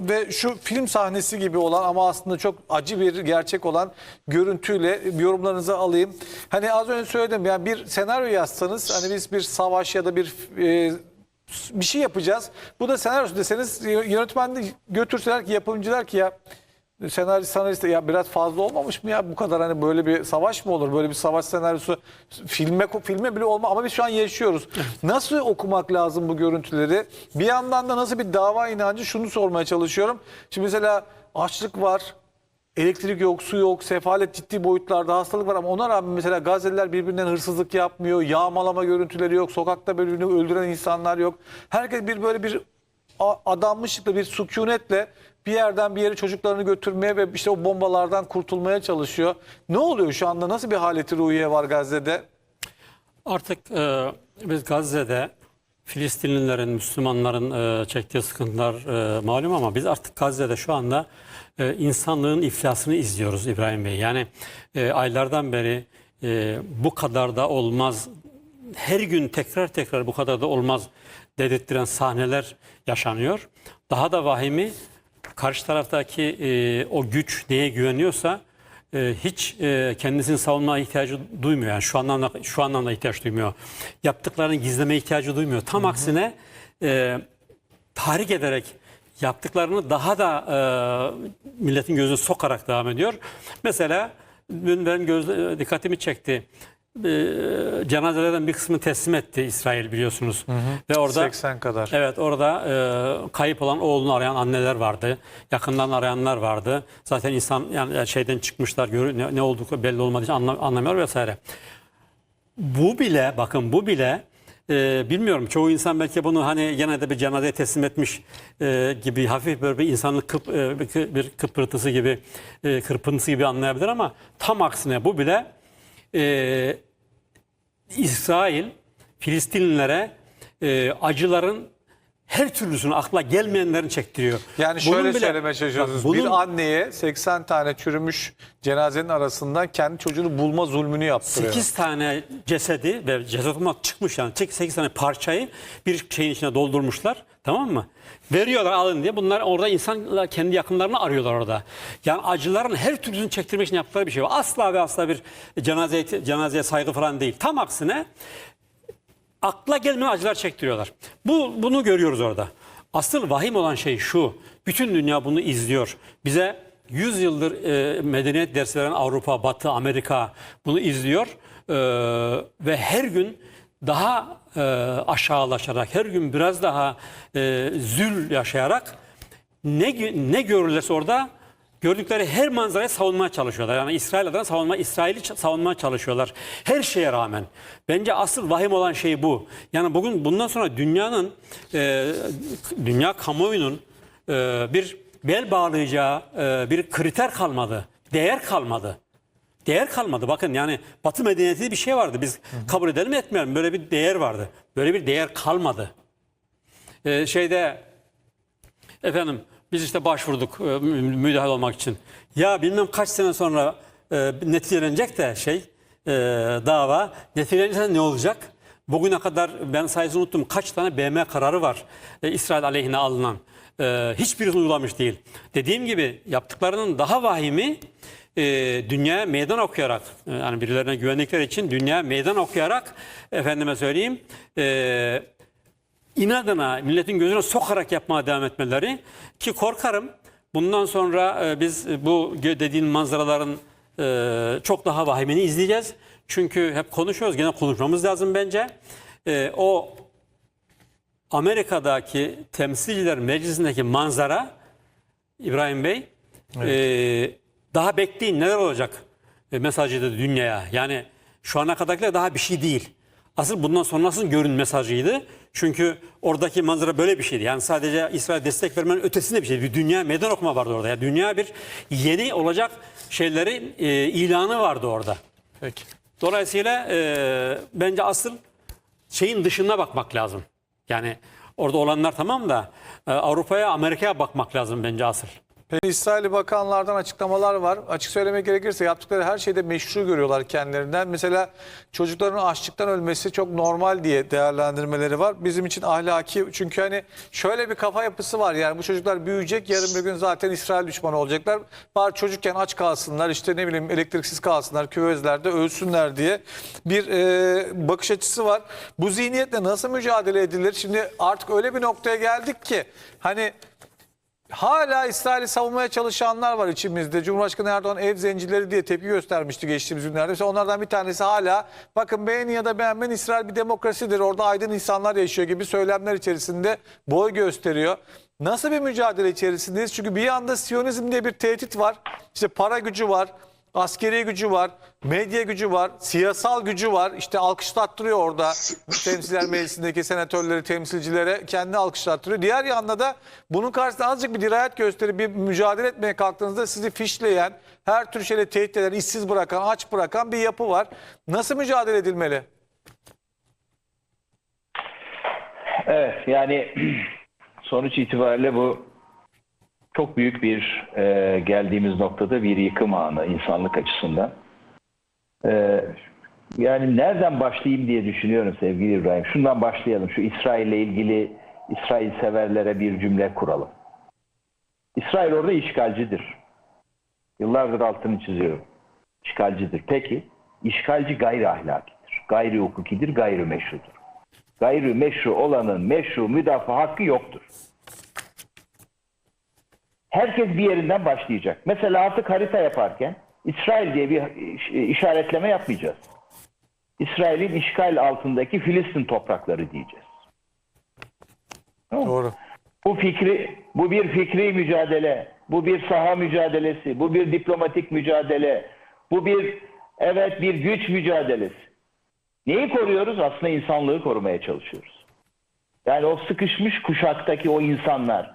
ve şu film sahnesi gibi olan ama aslında çok acı bir gerçek olan görüntüyle yorumlarınızı alayım. Hani az önce söyledim yani bir senaryo yazsanız hani biz bir savaş ya da bir e, bir şey yapacağız. Bu da senaryosu deseniz yönetmen de götürseler ki yapımcılar ki ya senarist senarist ya biraz fazla olmamış mı ya bu kadar hani böyle bir savaş mı olur böyle bir savaş senaryosu filme filme bile olma ama biz şu an yaşıyoruz. Nasıl okumak lazım bu görüntüleri? Bir yandan da nasıl bir dava inancı şunu sormaya çalışıyorum. Şimdi mesela açlık var. Elektrik yok, su yok, sefalet ciddi boyutlarda hastalık var ama ona rağmen mesela Gazze'liler birbirinden hırsızlık yapmıyor, yağmalama görüntüleri yok, sokakta birbirini öldüren insanlar yok. Herkes bir böyle bir adanmışlıkla, bir sükunetle bir yerden bir yere çocuklarını götürmeye ve işte o bombalardan kurtulmaya çalışıyor. Ne oluyor şu anda? Nasıl bir haleti ruhiye var Gazze'de? Artık e, biz Gazze'de Filistinlilerin, Müslümanların e, çektiği sıkıntılar e, malum ama biz artık Gazze'de şu anda e, insanlığın iflasını izliyoruz İbrahim Bey. Yani e, aylardan beri e, bu kadar da olmaz, her gün tekrar tekrar bu kadar da olmaz dedirttiren sahneler yaşanıyor. Daha da vahimi karşı taraftaki e, o güç neye güveniyorsa e, hiç e, kendisini savunma ihtiyacı duymuyor. Yani şu anlamda şu anlamda ihtiyaç duymuyor. Yaptıklarını gizleme ihtiyacı duymuyor. Tam aksine e, tahrik ederek yaptıklarını daha da e, milletin gözüne sokarak devam ediyor. Mesela dün benim göz, dikkatimi çekti. E, cenazelerden bir kısmını teslim etti İsrail biliyorsunuz. Ve orada 80 kadar. Evet orada e, kayıp olan oğlunu arayan anneler vardı. Yakından arayanlar vardı. Zaten insan yani şeyden çıkmışlar gör, ne, ne olduğu belli olmadığı için anla, anlamıyor vesaire. Bu bile bakın bu bile e, bilmiyorum çoğu insan belki bunu hani gene de bir cenazeye teslim etmiş e, gibi hafif böyle bir insanlık kıp, e, bir kıpırtısı gibi e, kırpıntısı gibi anlayabilir ama tam aksine bu bile e, İsrail Filistinlilere e, acıların her türlüsünü akla gelmeyenlerin çektiriyor. Yani Bunun şöyle bile- söylemeye çalışıyorsunuz. Bunun- Bir anneye 80 tane çürümüş cenazenin arasından kendi çocuğunu bulma zulmünü yaptırıyor. 8 tane cesedi ve ceset olmak çıkmış yani 8 tane parçayı bir şeyin içine doldurmuşlar tamam mı? Veriyorlar alın diye bunlar orada insanlar kendi yakınlarını arıyorlar orada. Yani acıların her türlüsünü çektirmek için yaptıkları bir şey var. Asla ve asla bir cenazeye, cenazeye saygı falan değil. Tam aksine akla gelmeyen acılar çektiriyorlar. Bu bunu görüyoruz orada. Asıl vahim olan şey şu. Bütün dünya bunu izliyor. Bize 100 yıldır e, medeniyet dersi veren Avrupa, Batı, Amerika bunu izliyor. E, ve her gün daha e, aşağılaşarak, her gün biraz daha e, zül yaşayarak ne ne görülürse orada gördükleri her manzarayı savunmaya çalışıyorlar. Yani İsrail adına savunma, İsrail'i savunmaya çalışıyorlar. Her şeye rağmen. Bence asıl vahim olan şey bu. Yani bugün bundan sonra dünyanın, e, dünya kamuoyunun e, bir bel bağlayacağı e, bir kriter kalmadı. Değer kalmadı. Değer kalmadı. Bakın yani Batı medeniyeti bir şey vardı. Biz kabul edelim etmeyelim. Böyle bir değer vardı. Böyle bir değer kalmadı. E, şeyde Efendim biz işte başvurduk e, mü- müdahale olmak için. Ya bilmem kaç sene sonra e, neticelenecek de şey e, dava neticelenirse ne olacak? Bugüne kadar ben sayısını unuttum. Kaç tane BM kararı var e, İsrail aleyhine alınan. E, hiçbirini uygulamış değil. Dediğim gibi yaptıklarının daha vahimi dünyaya meydan okuyarak yani birilerine güvendikleri için dünyaya meydan okuyarak efendime söyleyeyim inadına milletin gözüne sokarak yapmaya devam etmeleri ki korkarım bundan sonra e, biz bu gö- dediğin manzaraların e, çok daha vahimini izleyeceğiz. Çünkü hep konuşuyoruz gene konuşmamız lazım bence. E, o Amerika'daki temsilciler meclisindeki manzara İbrahim Bey e, daha bekleyin neler olacak e, mesajı da dünyaya. Yani şu ana kadarkiler daha bir şey değil. Asıl bundan sonrasının görün mesajıydı. Çünkü oradaki manzara böyle bir şeydi. Yani sadece İsrail destek vermenin ötesinde bir şeydi. Bir dünya meydan okuma vardı orada. Yani dünya bir yeni olacak şeyleri e, ilanı vardı orada. Peki. Dolayısıyla e, bence asıl şeyin dışına bakmak lazım. Yani orada olanlar tamam da e, Avrupa'ya, Amerika'ya bakmak lazım bence asıl. Peki İsrailli bakanlardan açıklamalar var. Açık söylemek gerekirse yaptıkları her şeyde meşru görüyorlar kendilerinden. Mesela çocukların açlıktan ölmesi çok normal diye değerlendirmeleri var. Bizim için ahlaki çünkü hani şöyle bir kafa yapısı var. Yani bu çocuklar büyüyecek yarın bir gün zaten İsrail düşmanı olacaklar. Bari çocukken aç kalsınlar işte ne bileyim elektriksiz kalsınlar küvezlerde ölsünler diye bir e, bakış açısı var. Bu zihniyetle nasıl mücadele edilir? Şimdi artık öyle bir noktaya geldik ki hani Hala İsrail'i savunmaya çalışanlar var içimizde. Cumhurbaşkanı Erdoğan ev zencileri diye tepki göstermişti geçtiğimiz günlerde. Mesela onlardan bir tanesi hala bakın beğenin ya da beğenmeyin İsrail bir demokrasidir. Orada aydın insanlar yaşıyor gibi söylemler içerisinde boy gösteriyor. Nasıl bir mücadele içerisindeyiz? Çünkü bir yanda Siyonizm diye bir tehdit var. İşte para gücü var. Askeri gücü var, medya gücü var, siyasal gücü var. İşte alkışlattırıyor orada temsiller meclisindeki senatörleri, temsilcilere kendi alkışlattırıyor. Diğer yanda da bunun karşısında azıcık bir dirayet gösterip bir mücadele etmeye kalktığınızda sizi fişleyen, her tür şeyle tehdit eden, işsiz bırakan, aç bırakan bir yapı var. Nasıl mücadele edilmeli? Evet yani sonuç itibariyle bu çok büyük bir e, geldiğimiz noktada bir yıkım anı insanlık açısından. E, yani nereden başlayayım diye düşünüyorum sevgili İbrahim. Şundan başlayalım. Şu İsrail ile ilgili İsrail severlere bir cümle kuralım. İsrail orada işgalcidir. Yıllardır altını çiziyorum. İşgalcidir. Peki işgalci gayri ahlakidir. Gayri hukukidir, gayri meşrudur. Gayri meşru olanın meşru müdafaa hakkı yoktur. Herkes bir yerinden başlayacak. Mesela artık harita yaparken İsrail diye bir iş- işaretleme yapmayacağız. İsrail'in işgal altındaki Filistin toprakları diyeceğiz. Tamam? Doğru. Bu fikri, bu bir fikri mücadele, bu bir saha mücadelesi, bu bir diplomatik mücadele, bu bir evet bir güç mücadelesi. Neyi koruyoruz? Aslında insanlığı korumaya çalışıyoruz. Yani o sıkışmış kuşaktaki o insanlar,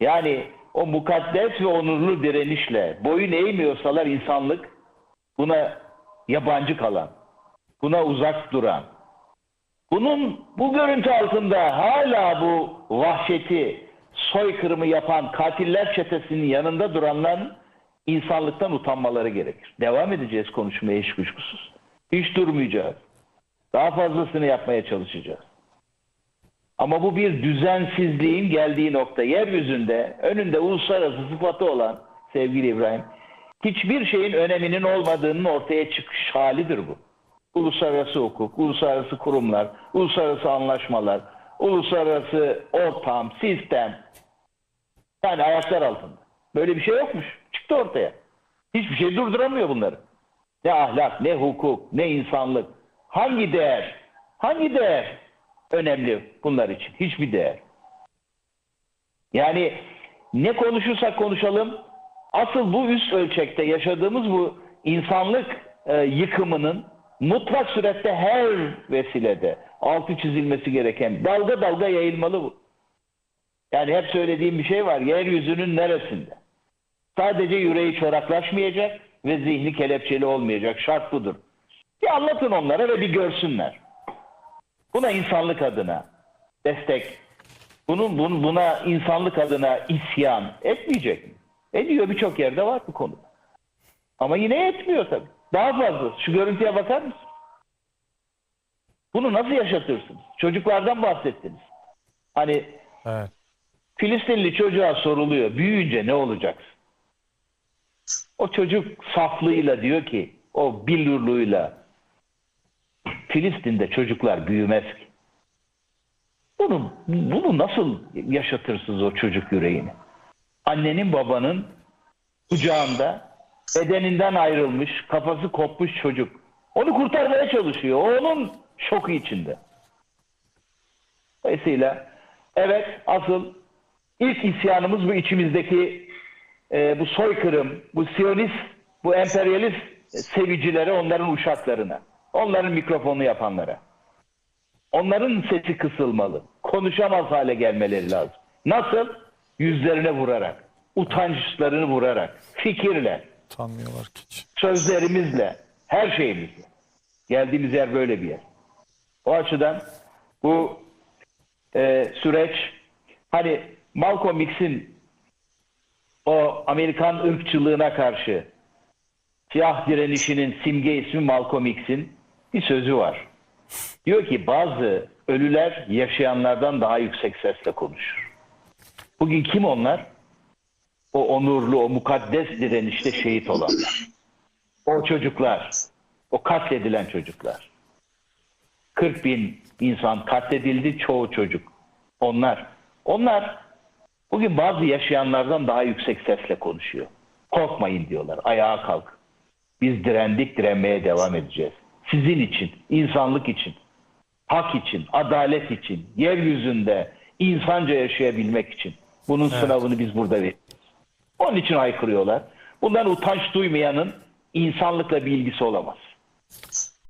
yani o mukaddes ve onurlu direnişle boyun eğmiyorsalar insanlık buna yabancı kalan, buna uzak duran, bunun bu görüntü altında hala bu vahşeti, soykırımı yapan katiller çetesinin yanında duranların insanlıktan utanmaları gerekir. Devam edeceğiz konuşmaya hiç kuşkusuz. Hiç durmayacağız. Daha fazlasını yapmaya çalışacağız. Ama bu bir düzensizliğin geldiği nokta. Yeryüzünde önünde uluslararası sıfatı olan sevgili İbrahim, hiçbir şeyin öneminin olmadığının ortaya çıkış halidir bu. Uluslararası hukuk, uluslararası kurumlar, uluslararası anlaşmalar, uluslararası ortam, sistem. Yani ayaklar altında. Böyle bir şey yokmuş. Çıktı ortaya. Hiçbir şey durduramıyor bunları. Ne ahlak, ne hukuk, ne insanlık. Hangi değer? Hangi değer önemli bunlar için? Hiçbir değer. Yani ne konuşursak konuşalım asıl bu üst ölçekte yaşadığımız bu insanlık e, yıkımının mutlak surette her vesilede altı çizilmesi gereken dalga dalga yayılmalı bu. Yani hep söylediğim bir şey var. Yeryüzünün neresinde? Sadece yüreği çoraklaşmayacak ve zihni kelepçeli olmayacak. Şart budur. Bir anlatın onlara ve bir görsünler. Buna insanlık adına destek, bunun, bun- buna insanlık adına isyan etmeyecek mi? Ediyor birçok yerde var bu konu. Ama yine etmiyor tabii. Daha fazla. Şu görüntüye bakar mısın? Bunu nasıl yaşatırsınız? Çocuklardan bahsettiniz. Hani Evet. Filistinli çocuğa soruluyor. Büyüyünce ne olacaksın? O çocuk saflığıyla diyor ki, o billurluğuyla Filistin'de çocuklar büyümez ki. Bunu, bunu nasıl yaşatırsınız o çocuk yüreğini? Annenin babanın kucağında bedeninden ayrılmış, kafası kopmuş çocuk. Onu kurtarmaya çalışıyor. O onun şoku içinde. Dolayısıyla evet asıl ilk isyanımız bu içimizdeki e, bu soykırım, bu siyonist, bu emperyalist sevicilere, onların uşaklarına, onların mikrofonu yapanlara. Onların sesi kısılmalı. Konuşamaz hale gelmeleri lazım. Nasıl? Yüzlerine vurarak, utançlarını vurarak, fikirle, Tanmıyorlar ki hiç. sözlerimizle, her şeyimizle. Geldiğimiz yer böyle bir yer. O açıdan bu e, süreç hani Malcolm X'in o Amerikan ırkçılığına karşı siyah direnişinin simge ismi Malcolm X'in bir sözü var. Diyor ki bazı ölüler yaşayanlardan daha yüksek sesle konuşur. Bugün kim onlar? O onurlu, o mukaddes direnişte şehit olanlar. O çocuklar, o katledilen çocuklar. 40 bin insan katledildi, çoğu çocuk. Onlar, onlar bugün bazı yaşayanlardan daha yüksek sesle konuşuyor. Korkmayın diyorlar, ayağa kalk. Biz direndik, direnmeye devam edeceğiz. Sizin için, insanlık için, hak için, adalet için, yeryüzünde insanca yaşayabilmek için. Bunun sınavını biz burada veriyoruz. Onun için haykırıyorlar. Bundan utanç duymayanın insanlıkla bir ilgisi olamaz.